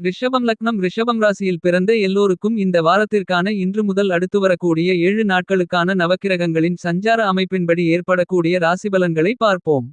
ரிஷபம் லக்னம் ரிஷபம் ராசியில் பிறந்த எல்லோருக்கும் இந்த வாரத்திற்கான இன்று முதல் அடுத்து வரக்கூடிய ஏழு நாட்களுக்கான நவக்கிரகங்களின் சஞ்சார அமைப்பின்படி ஏற்படக்கூடிய ராசிபலன்களை பார்ப்போம்.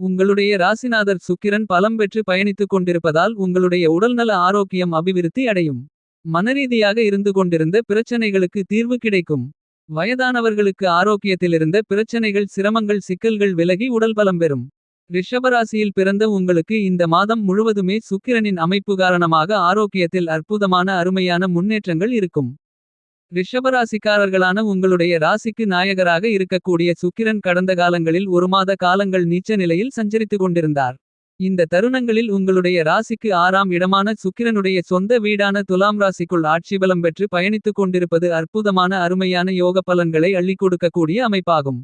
உங்களுடைய ராசிநாதர் சுக்கிரன் பலம் பெற்று பயணித்துக் கொண்டிருப்பதால் உங்களுடைய உடல்நல ஆரோக்கியம் அபிவிருத்தி அடையும். மனரீதியாக இருந்து கொண்டிருந்த பிரச்சனைகளுக்கு தீர்வு கிடைக்கும். வயதானவர்களுக்கு ஆரோக்கியத்திலிருந்த பிரச்சனைகள் சிரமங்கள் சிக்கல்கள் விலகி உடல் பலம் பெறும். ரிஷபராசியில் பிறந்த உங்களுக்கு இந்த மாதம் முழுவதுமே சுக்கிரனின் அமைப்பு காரணமாக ஆரோக்கியத்தில் அற்புதமான அருமையான முன்னேற்றங்கள் இருக்கும். ரிஷபராசிக்காரர்களான உங்களுடைய ராசிக்கு நாயகராக இருக்கக்கூடிய சுக்கிரன் கடந்த காலங்களில் ஒரு மாத காலங்கள் நீச்ச நிலையில் சஞ்சரித்துக் கொண்டிருந்தார். இந்த தருணங்களில் உங்களுடைய ராசிக்கு ஆறாம் இடமான சுக்கிரனுடைய சொந்த வீடான துலாம் ராசிக்குள் ஆட்சி பலம் பெற்று பயணித்துக் கொண்டிருப்பது அற்புதமான அருமையான யோக பலன்களை அள்ளிக் கொடுக்கக்கூடிய அமைப்பாகும்.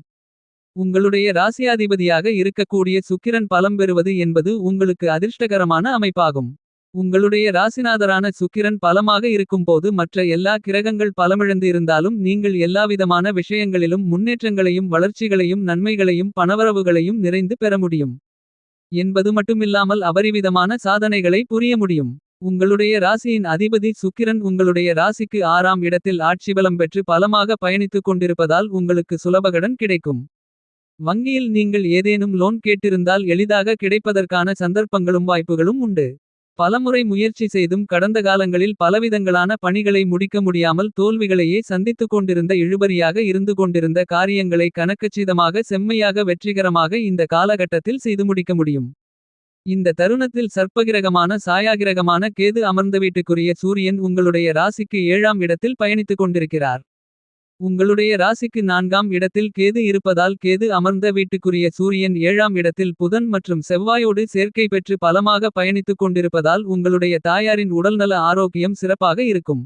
உங்களுடைய ராசியாதிபதியாக இருக்கக்கூடிய சுக்கிரன் பலம் பெறுவது என்பது உங்களுக்கு அதிர்ஷ்டகரமான அமைப்பாகும். உங்களுடைய ராசிநாதரான சுக்கிரன் பலமாக இருக்கும்போது மற்ற எல்லா கிரகங்கள் பலமிழந்து இருந்தாலும் நீங்கள் எல்லாவிதமான விஷயங்களிலும் முன்னேற்றங்களையும் வளர்ச்சிகளையும் நன்மைகளையும் பணவரவுகளையும் நிறைந்து பெற முடியும். என்பது மட்டுமில்லாமல் அபரிவிதமான சாதனைகளை புரிய முடியும். உங்களுடைய ராசியின் அதிபதி சுக்கிரன் உங்களுடைய ராசிக்கு ஆறாம் இடத்தில் ஆட்சிபலம் பெற்று பலமாக பயணித்துக் கொண்டிருப்பதால் உங்களுக்கு சுலபகடன் கிடைக்கும். வங்கியில் நீங்கள் ஏதேனும் லோன் கேட்டிருந்தால் எளிதாக கிடைப்பதற்கான சந்தர்ப்பங்களும் வாய்ப்புகளும் உண்டு. பலமுறை முயற்சி செய்தும் கடந்த காலங்களில் பலவிதங்களான பணிகளை முடிக்க முடியாமல் தோல்விகளையே சந்தித்துக் கொண்டிருந்த இழுபறியாக இருந்து கொண்டிருந்த காரியங்களை கணக்கச்சிதமாக செம்மையாக வெற்றிகரமாக இந்த காலகட்டத்தில் செய்து முடிக்க முடியும். இந்த தருணத்தில் சர்ப்பகிரகமான சாயாகிரகமான கேது அமர்ந்த வீட்டுக்குரிய சூரியன் உங்களுடைய ராசிக்கு ஏழாம் இடத்தில் பயணித்துக் கொண்டிருக்கிறார். உங்களுடைய ராசிக்கு நான்காம் இடத்தில் கேது இருப்பதால் கேது அமர்ந்த வீட்டுக்குரிய சூரியன் ஏழாம் இடத்தில் புதன் மற்றும் செவ்வாயோடு சேர்க்கை பெற்று பலமாக பயணித்துக் கொண்டிருப்பதால் உங்களுடைய தாயாரின் உடல்நல ஆரோக்கியம் சிறப்பாக இருக்கும்.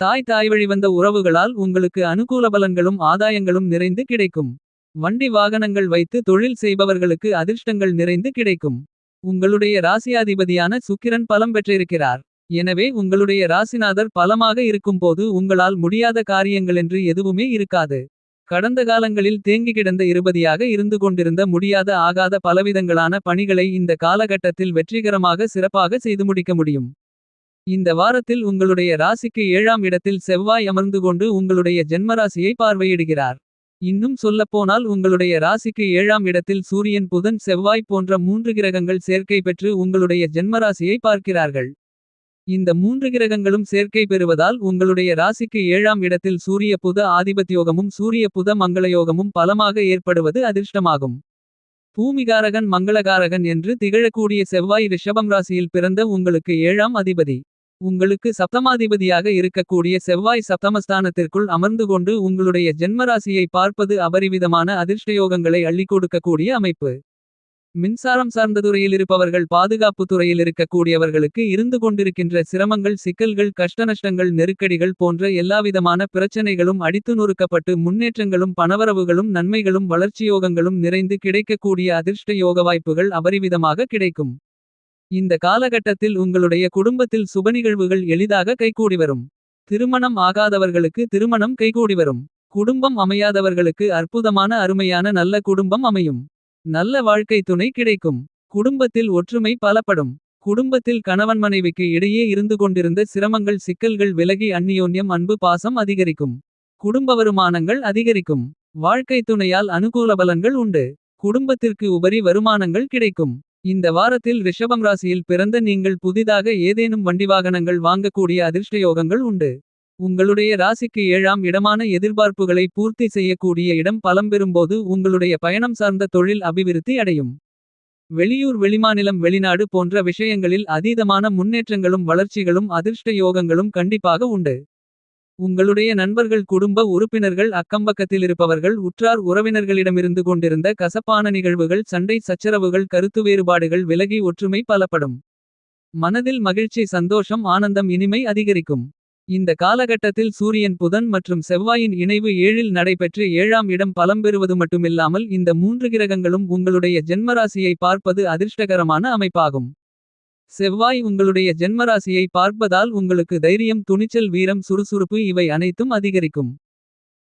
தாய் தாய் வழிவந்த உறவுகளால் உங்களுக்கு அனுகூல பலன்களும் ஆதாயங்களும் நிறைந்து கிடைக்கும். வண்டி வாகனங்கள் வைத்து தொழில் செய்பவர்களுக்கு அதிர்ஷ்டங்கள் நிறைந்து கிடைக்கும். உங்களுடைய ராசியாதிபதியான சுக்கிரன் பலம் பெற்றிருக்கிறார். எனவே உங்களுடைய ராசிநாதர் பலமாக இருக்கும்போது உங்களால் முடியாத காரியங்களென்று எதுவுமே இருக்காது. கடந்த காலங்களில் தேங்கி கிடந்த இருபதியாக இருந்து கொண்டிருந்த முடியாத ஆகாத பலவிதங்களான பணிகளை இந்த காலகட்டத்தில் வெற்றிகரமாக சிறப்பாக செய்து முடிக்க முடியும். இந்த வாரத்தில் உங்களுடைய ராசிக்கு ஏழாம் இடத்தில் செவ்வாய் அமர்ந்து கொண்டு உங்களுடைய ஜென்மராசியை பார்வையிடுகிறார். இன்னும் சொல்லப்போனால் உங்களுடைய ராசிக்கு ஏழாம் இடத்தில் சூரியன் புதன் செவ்வாய் போன்ற மூன்று கிரகங்கள் சேர்க்கை பெற்று உங்களுடைய ஜென்மராசியை பார்க்கிறார்கள். இந்த மூன்று கிரகங்களும் சேர்க்கை பெறுவதால் உங்களுடைய ராசிக்கு ஏழாம் இடத்தில் சூரிய புத ஆதிபத்தியோகமும் சூரிய புத மங்களயோகமும் பலமாக ஏற்படுவது அதிர்ஷ்டமாகும். பூமிகாரகன் மங்களகாரகன் என்று திகழக்கூடிய செவ்வாய் ரிஷபம் ராசியில் பிறந்த உங்களுக்கு ஏழாம் அதிபதி. உங்களுக்கு சப்தமாதிபதியாக இருக்கக்கூடிய செவ்வாய் சப்தமஸ்தானத்திற்குள் அமர்ந்து கொண்டு உங்களுடைய ஜென்மராசியை பார்ப்பது அபரிவிதமான அதிர்ஷ்டயோகங்களை அள்ளிக் கொடுக்கக்கூடிய அமைப்பு. மின்சாரம் சார்ந்த துறையில் இருப்பவர்கள் பாதுகாப்பு துறையில் இருக்கக்கூடியவர்களுக்கு இருந்து கொண்டிருக்கின்ற சிரமங்கள் சிக்கல்கள் கஷ்டநஷ்டங்கள் நெருக்கடிகள் போன்ற எல்லாவிதமான பிரச்சனைகளும் அடித்து நொறுக்கப்பட்டு முன்னேற்றங்களும் பணவரவுகளும் நன்மைகளும் வளர்ச்சியோகங்களும் நிறைந்து கிடைக்கக்கூடிய அதிர்ஷ்ட யோக வாய்ப்புகள் அபரிவிதமாக கிடைக்கும். இந்த காலகட்டத்தில் உங்களுடைய குடும்பத்தில் சுபநிகழ்வுகள் எளிதாக கைகூடி வரும். திருமணம் ஆகாதவர்களுக்கு திருமணம் கைகூடி வரும். குடும்பம் அமையாதவர்களுக்கு அற்புதமான அருமையான நல்ல குடும்பம் அமையும். நல்ல வாழ்க்கை துணை கிடைக்கும். குடும்பத்தில் ஒற்றுமை பலப்படும். குடும்பத்தில் கணவன் மனைவிக்கு இடையே இருந்து கொண்டிருந்த சிரமங்கள் சிக்கல்கள் விலகி அந்நியோன்யம் அன்பு பாசம் அதிகரிக்கும். குடும்ப வருமானங்கள் அதிகரிக்கும். வாழ்க்கை துணையால் அனுகூல பலன்கள் உண்டு. குடும்பத்திற்கு உபரி வருமானங்கள் கிடைக்கும். இந்த வாரத்தில் ரிஷபம் ராசியில் பிறந்த நீங்கள் புதிதாக ஏதேனும் வண்டி வாகனங்கள் வாங்கக்கூடிய அதிர்ஷ்டயோகங்கள் உண்டு. உங்களுடைய ராசிக்கு ஏழாம் இடமான எதிர்பார்ப்புகளை பூர்த்தி செய்யக்கூடிய இடம் பலம்பெறும்போது உங்களுடைய பயணம் சார்ந்த தொழில் அபிவிருத்தி அடையும். வெளியூர் வெளிமாநிலம் வெளிநாடு போன்ற விஷயங்களில் அதீதமான முன்னேற்றங்களும் வளர்ச்சிகளும் அதிர்ஷ்ட யோகங்களும் கண்டிப்பாக உண்டு. உங்களுடைய நண்பர்கள் குடும்ப உறுப்பினர்கள் அக்கம்பக்கத்திலிருப்பவர்கள் உற்றார் உறவினர்களிடமிருந்து கொண்டிருந்த கசப்பான நிகழ்வுகள் சண்டை சச்சரவுகள் கருத்து வேறுபாடுகள் விலகி ஒற்றுமை பலப்படும். மனதில் மகிழ்ச்சி சந்தோஷம் ஆனந்தம் இனிமை அதிகரிக்கும். இந்த காலகட்டத்தில் சூரியன் புதன் மற்றும் செவ்வாயின் இணைவு ஏழில் நடைபெற்று ஏழாம் இடம் பலம் பெறுவது மட்டுமில்லாமல் இந்த மூன்று கிரகங்களும் உங்களுடைய ஜென்மராசியை பார்ப்பது அதிர்ஷ்டகரமான அமைப்பாகும். செவ்வாய் உங்களுடைய ஜென்மராசியை பார்ப்பதால் உங்களுக்கு தைரியம் துணிச்சல் வீரம் சுறுசுறுப்பு இவை அனைத்தும் அதிகரிக்கும்.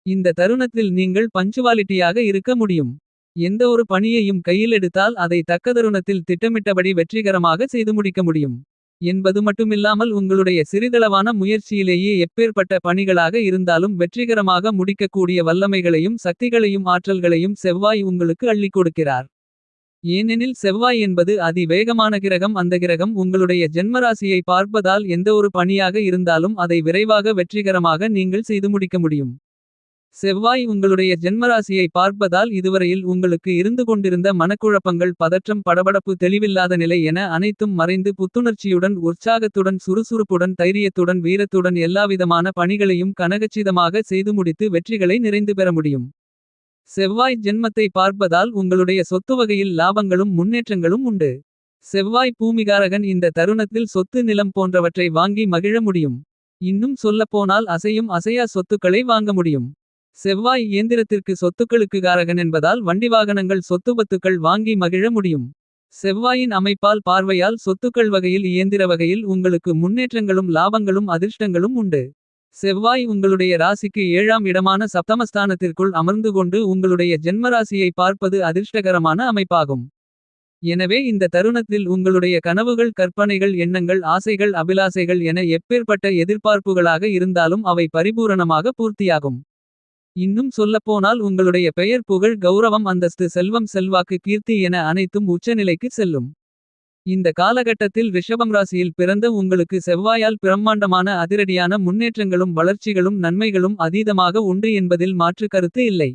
இந்த தருணத்தில் நீங்கள் பஞ்சுவாலிட்டியாக இருக்க முடியும். எந்தவொரு பணியையும் கையில் எடுத்தால் அதை தக்க தருணத்தில் திட்டமிட்டபடி வெற்றிகரமாக செய்து முடிக்க முடியும். என்பது மட்டுமில்லாமல் உங்களுடைய சிறிதளவான முயற்சியிலேயே எப்பேற்பட்ட பணிகளாக இருந்தாலும் வெற்றிகரமாக முடிக்கக்கூடிய வல்லமைகளையும் சக்திகளையும் ஆற்றல்களையும் செவ்வாய் உங்களுக்கு அள்ளிக் கொடுக்கிறார். ஏனெனில் செவ்வாய் என்பது அதி வேகமான கிரகம் அந்த கிரகம் உங்களுடைய ஜென்மராசியை பார்ப்பதால் எந்தவொரு பணியாக இருந்தாலும் அதை விரைவாக வெற்றிகரமாக நீங்கள் செய்து முடிக்க முடியும். செவ்வாய் உங்களுடைய ஜென்மராசியை பார்ப்பதால் இதுவரையில் உங்களுக்கு இருந்து கொண்டிருந்த மனக்குழப்பங்கள் பதற்றம் படபடப்பு தெளிவில்லாத நிலை என அனைத்தும் மறைந்து புத்துணர்ச்சியுடன் உற்சாகத்துடன் சுறுசுறுப்புடன் தைரியத்துடன் வீரத்துடன் எல்லாவிதமான பணிகளையும் கனகச்சிதமாக செய்து முடித்து வெற்றிகளை நிறைந்து பெற முடியும். செவ்வாய் ஜென்மத்தை பார்ப்பதால் உங்களுடைய சொத்து வகையில் லாபங்களும் முன்னேற்றங்களும் உண்டு. செவ்வாய் பூமிகாரகன் இந்த தருணத்தில் சொத்து நிலம் போன்றவற்றை வாங்கி மகிழ முடியும். இன்னும் சொல்லப்போனால் அசையும் அசையா சொத்துக்களை வாங்க முடியும். செவ்வாய் இயந்திரத்திற்கு சொத்துக்களுக்கு காரகன் என்பதால் வண்டி வாகனங்கள் சொத்துபத்துக்கள் வாங்கி மகிழ முடியும். செவ்வாயின் அமைப்பால் பார்வையால் சொத்துக்கள் வகையில் இயந்திர வகையில் உங்களுக்கு முன்னேற்றங்களும் லாபங்களும் அதிர்ஷ்டங்களும் உண்டு. செவ்வாய் உங்களுடைய ராசிக்கு ஏழாம் இடமான சப்தமஸ்தானத்திற்குள் அமர்ந்து கொண்டு உங்களுடைய ஜென்மராசியை பார்ப்பது அதிர்ஷ்டகரமான அமைப்பாகும். எனவே இந்த தருணத்தில் உங்களுடைய கனவுகள் கற்பனைகள் எண்ணங்கள் ஆசைகள் அபிலாசைகள் என எப்பேற்பட்ட எதிர்பார்ப்புகளாக இருந்தாலும் அவை பரிபூரணமாக பூர்த்தியாகும். இன்னும் சொல்லப்போனால் உங்களுடைய பெயர் புகழ் கௌரவம் அந்தஸ்து செல்வம் செல்வாக்கு கீர்த்தி என அனைத்தும் உச்சநிலைக்கு செல்லும். இந்த காலகட்டத்தில் ரிஷபம் ராசியில் பிறந்த உங்களுக்கு செவ்வாயால் பிரம்மாண்டமான அதிரடியான முன்னேற்றங்களும் வளர்ச்சிகளும் நன்மைகளும் அதீதமாக உண்டு என்பதில் மாற்று கருத்து இல்லை.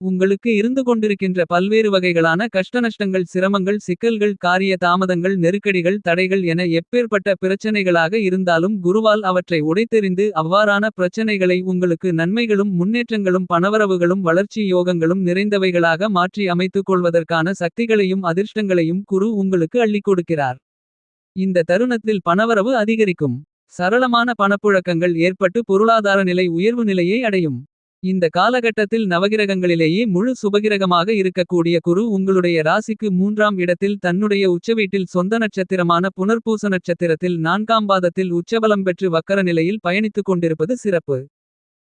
உங்களுக்கு இருந்து கொண்டிருக்கின்ற பல்வேறு வகைகளான கஷ்டநஷ்டங்கள் சிரமங்கள் சிக்கல்கள் காரிய தாமதங்கள் நெருக்கடிகள் தடைகள் என எப்பேற்பட்ட பிரச்சனைகளாக இருந்தாலும் குருவால் அவற்றை உடைத்தெறிந்து அவ்வாறான பிரச்சனைகளை உங்களுக்கு நன்மைகளும் முன்னேற்றங்களும் பணவரவுகளும் வளர்ச்சி யோகங்களும் நிறைந்தவைகளாக மாற்றி அமைத்துக் கொள்வதற்கான சக்திகளையும் அதிர்ஷ்டங்களையும் குரு உங்களுக்கு அள்ளிக் கொடுக்கிறார். இந்த தருணத்தில் பணவரவு அதிகரிக்கும். சரளமான பணப்புழக்கங்கள் ஏற்பட்டு பொருளாதார நிலை உயர்வு நிலையை அடையும். இந்த காலகட்டத்தில் நவகிரகங்களிலேயே முழு சுபகிரகமாக இருக்கக்கூடிய குரு உங்களுடைய ராசிக்கு மூன்றாம் இடத்தில் தன்னுடைய உச்சவீட்டில் சொந்த நட்சத்திரமான புனர்பூச நட்சத்திரத்தில் நான்காம் பாதத்தில் உச்சபலம் பெற்று வக்கர நிலையில் பயணித்துக் கொண்டிருப்பது சிறப்பு.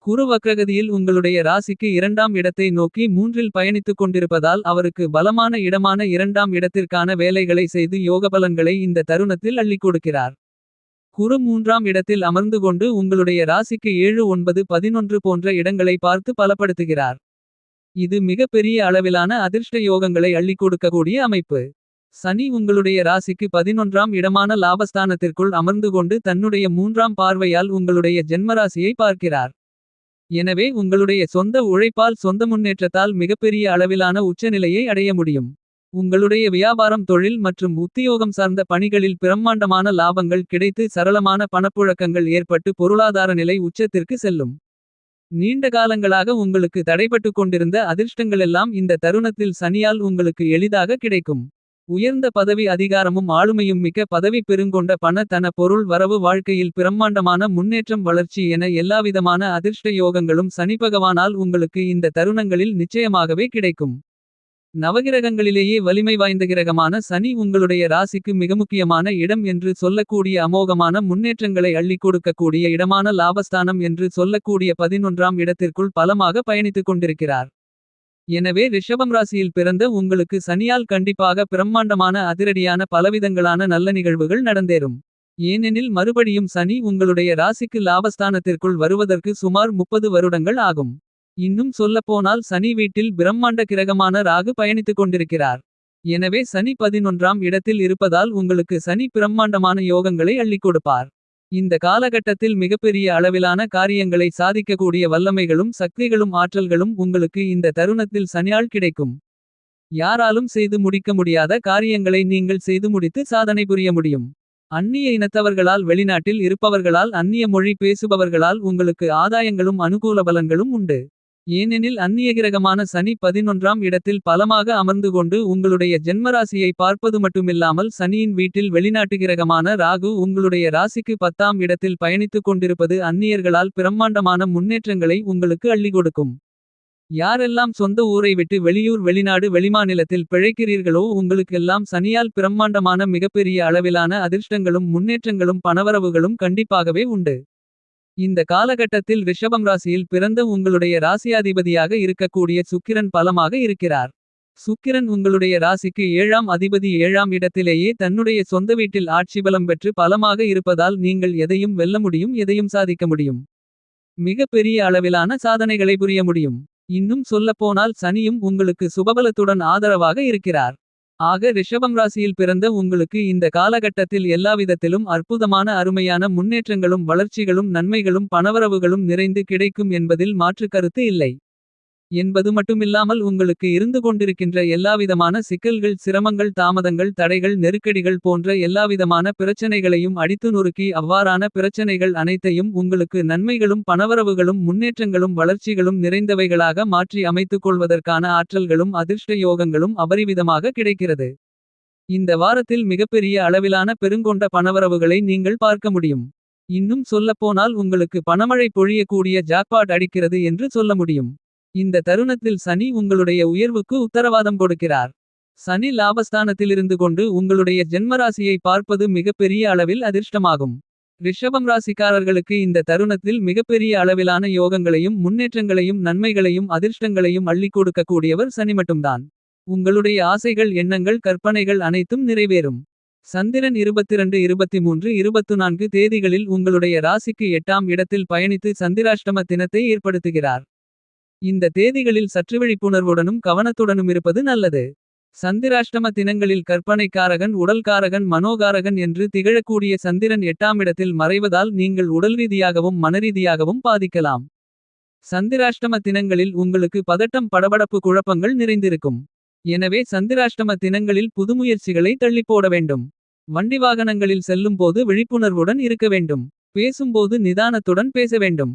குரு வக்ரகதியில் உங்களுடைய ராசிக்கு இரண்டாம் இடத்தை நோக்கி மூன்றில் பயணித்துக் கொண்டிருப்பதால் அவருக்கு பலமான இடமான இரண்டாம் இடத்திற்கான வேலைகளை செய்து யோகபலன்களை இந்த தருணத்தில் அள்ளிக் கொடுக்கிறார். குரு மூன்றாம் இடத்தில் அமர்ந்து கொண்டு உங்களுடைய ராசிக்கு ஏழு ஒன்பது பதினொன்று போன்ற இடங்களை பார்த்து பலப்படுத்துகிறார். இது மிகப்பெரிய அளவிலான அதிர்ஷ்ட யோகங்களை அள்ளிக் கொடுக்கக்கூடிய அமைப்பு. சனி உங்களுடைய ராசிக்கு பதினொன்றாம் இடமான லாபஸ்தானத்திற்குள் அமர்ந்து கொண்டு தன்னுடைய மூன்றாம் பார்வையால் உங்களுடைய ஜென்மராசியை பார்க்கிறார். எனவே உங்களுடைய சொந்த உழைப்பால் சொந்த முன்னேற்றத்தால் மிகப்பெரிய அளவிலான உச்சநிலையை அடைய முடியும். உங்களுடைய வியாபாரம் தொழில் மற்றும் உத்தியோகம் சார்ந்த பணிகளில் பிரம்மாண்டமான லாபங்கள் கிடைத்து சரளமான பணப்புழக்கங்கள் ஏற்பட்டு பொருளாதார நிலை உச்சத்திற்கு செல்லும். நீண்ட காலங்களாக உங்களுக்கு தடைபட்டு கொண்டிருந்த அதிர்ஷ்டங்களெல்லாம் இந்த தருணத்தில் சனியால் உங்களுக்கு எளிதாக கிடைக்கும். உயர்ந்த பதவி அதிகாரமும் ஆளுமையும் மிக்க பதவி பெருங்கொண்ட பண தன பொருள் வரவு வாழ்க்கையில் பிரம்மாண்டமான முன்னேற்றம் வளர்ச்சி என எல்லாவிதமான அதிர்ஷ்ட யோகங்களும் சனிபகவானால் உங்களுக்கு இந்த தருணங்களில் நிச்சயமாகவே கிடைக்கும். நவகிரகங்களிலேயே வலிமை வாய்ந்த கிரகமான சனி உங்களுடைய ராசிக்கு மிக முக்கியமான இடம் என்று சொல்லக்கூடிய அமோகமான முன்னேற்றங்களை அள்ளிக் கொடுக்கக்கூடிய இடமான லாபஸ்தானம் என்று சொல்லக்கூடிய பதினொன்றாம் இடத்திற்குள் பலமாக பயணித்துக் கொண்டிருக்கிறார். எனவே ரிஷபம் ராசியில் பிறந்த உங்களுக்கு சனியால் கண்டிப்பாக பிரம்மாண்டமான அதிரடியான பலவிதங்களான நல்ல நிகழ்வுகள் நடந்தேறும். ஏனெனில் மறுபடியும் சனி உங்களுடைய ராசிக்கு லாபஸ்தானத்திற்குள் வருவதற்கு சுமார் முப்பது வருடங்கள் ஆகும். இன்னும் சொல்லப்போனால் சனி வீட்டில் பிரம்மாண்ட கிரகமான ராகு பயணித்துக் கொண்டிருக்கிறார். எனவே சனி பதினொன்றாம் இடத்தில் இருப்பதால் உங்களுக்கு சனி பிரம்மாண்டமான யோகங்களை அள்ளிக் கொடுப்பார். இந்த காலகட்டத்தில் மிகப்பெரிய அளவிலான காரியங்களை சாதிக்கக்கூடிய வல்லமைகளும் சக்திகளும் ஆற்றல்களும் உங்களுக்கு இந்த தருணத்தில் சனியால் கிடைக்கும். யாராலும் செய்து முடிக்க முடியாத காரியங்களை நீங்கள் செய்து முடித்து சாதனை புரிய முடியும். அந்நிய இனத்தவர்களால் வெளிநாட்டில் இருப்பவர்களால் அந்நிய மொழி பேசுபவர்களால் உங்களுக்கு ஆதாயங்களும் அனுகூல பலன்களும் உண்டு. ஏனெனில் அந்நிய கிரகமான சனி பதினொன்றாம் இடத்தில் பலமாக அமர்ந்து கொண்டு உங்களுடைய ஜென்மராசியை பார்ப்பது மட்டுமில்லாமல் சனியின் வீட்டில் வெளிநாட்டு கிரகமான ராகு உங்களுடைய ராசிக்கு பத்தாம் இடத்தில் பயணித்துக் கொண்டிருப்பது அந்நியர்களால் பிரம்மாண்டமான முன்னேற்றங்களை உங்களுக்கு அள்ளி கொடுக்கும். யாரெல்லாம் சொந்த ஊரை விட்டு வெளியூர் வெளிநாடு வெளிமாநிலத்தில் பிழைக்கிறீர்களோ உங்களுக்கெல்லாம் சனியால் பிரம்மாண்டமான மிகப்பெரிய அளவிலான அதிர்ஷ்டங்களும் முன்னேற்றங்களும் பணவரவுகளும் கண்டிப்பாகவே உண்டு. இந்த காலகட்டத்தில் ரிஷபம் ராசியில் பிறந்த உங்களுடைய ராசியாதிபதியாக இருக்கக்கூடிய சுக்கிரன் பலமாக இருக்கிறார். சுக்கிரன் உங்களுடைய ராசிக்கு ஏழாம் அதிபதி ஏழாம் இடத்திலேயே தன்னுடைய சொந்த வீட்டில் ஆட்சி பலம் பெற்று பலமாக இருப்பதால் நீங்கள் எதையும் வெல்ல முடியும் எதையும் சாதிக்க முடியும். மிக பெரிய அளவிலான சாதனைகளை புரிய முடியும். இன்னும் சொல்லப்போனால் சனியும் உங்களுக்கு சுபபலத்துடன் ஆதரவாக இருக்கிறார். ஆக ரிஷபம் ராசியில் பிறந்த உங்களுக்கு இந்த காலகட்டத்தில் எல்லாவிதத்திலும் அற்புதமான அருமையான முன்னேற்றங்களும் வளர்ச்சிகளும் நன்மைகளும் பணவரவுகளும் நிறைந்து கிடைக்கும் என்பதில் மாற்று கருத்து இல்லை. என்பது மட்டுமில்லாமல் உங்களுக்கு இருந்து கொண்டிருக்கின்ற எல்லாவிதமான சிக்கல்கள் சிரமங்கள் தாமதங்கள் தடைகள் நெருக்கடிகள் போன்ற எல்லாவிதமான பிரச்சனைகளையும் அடித்து நொறுக்கி அவ்வாறான பிரச்சனைகள் அனைத்தையும் உங்களுக்கு நன்மைகளும் பணவரவுகளும் முன்னேற்றங்களும் வளர்ச்சிகளும் நிறைந்தவைகளாக மாற்றி அமைத்துக் கொள்வதற்கான ஆற்றல்களும் அதிர்ஷ்ட யோகங்களும் அபரிவிதமாக கிடைக்கிறது. இந்த வாரத்தில் மிகப்பெரிய அளவிலான பெருங்கொண்ட பணவரவுகளை நீங்கள் பார்க்க முடியும். இன்னும் சொல்லப்போனால் உங்களுக்கு பணமழை பொழியக்கூடிய ஜாக்பாட் அடிக்கிறது என்று சொல்ல முடியும். இந்த தருணத்தில் சனி உங்களுடைய உயர்வுக்கு உத்தரவாதம் கொடுக்கிறார். சனி லாபஸ்தானத்திலிருந்து கொண்டு உங்களுடைய ஜென்மராசியை பார்ப்பது மிகப்பெரிய அளவில் அதிர்ஷ்டமாகும். ரிஷபம் ராசிக்காரர்களுக்கு இந்த தருணத்தில் மிகப்பெரிய அளவிலான யோகங்களையும் முன்னேற்றங்களையும் நன்மைகளையும் அதிர்ஷ்டங்களையும் அள்ளிக் கொடுக்கக்கூடியவர் சனி மட்டும்தான். உங்களுடைய ஆசைகள் எண்ணங்கள் கற்பனைகள் அனைத்தும் நிறைவேறும். சந்திரன் 22 23 24 தேதிகளில் உங்களுடைய ராசிக்கு எட்டாம் இடத்தில் பயணித்து சந்திராஷ்டம தினத்தை ஏற்படுத்துகிறார். இந்த தேதிகளில் சற்று விழிப்புணர்வுடனும் கவனத்துடனும் இருப்பது நல்லது. சந்திராஷ்டம தினங்களில் கற்பனைக்காரகன் உடல்காரகன் மனோகாரகன் என்று திகழக்கூடிய சந்திரன் எட்டாமிடத்தில் மறைவதால் நீங்கள் உடல்ரீதியாகவும் மனரீதியாகவும் பாதிக்கலாம். சந்திராஷ்டம தினங்களில் உங்களுக்கு பதட்டம் படபடப்பு குழப்பங்கள் நிறைந்திருக்கும். எனவே சந்திராஷ்டம தினங்களில் புதுமுயற்சிகளை தள்ளிப்போட வேண்டும். வண்டி வாகனங்களில் செல்லும்போது விழிப்புணர்வுடன் இருக்க வேண்டும். பேசும்போது நிதானத்துடன் பேச வேண்டும்.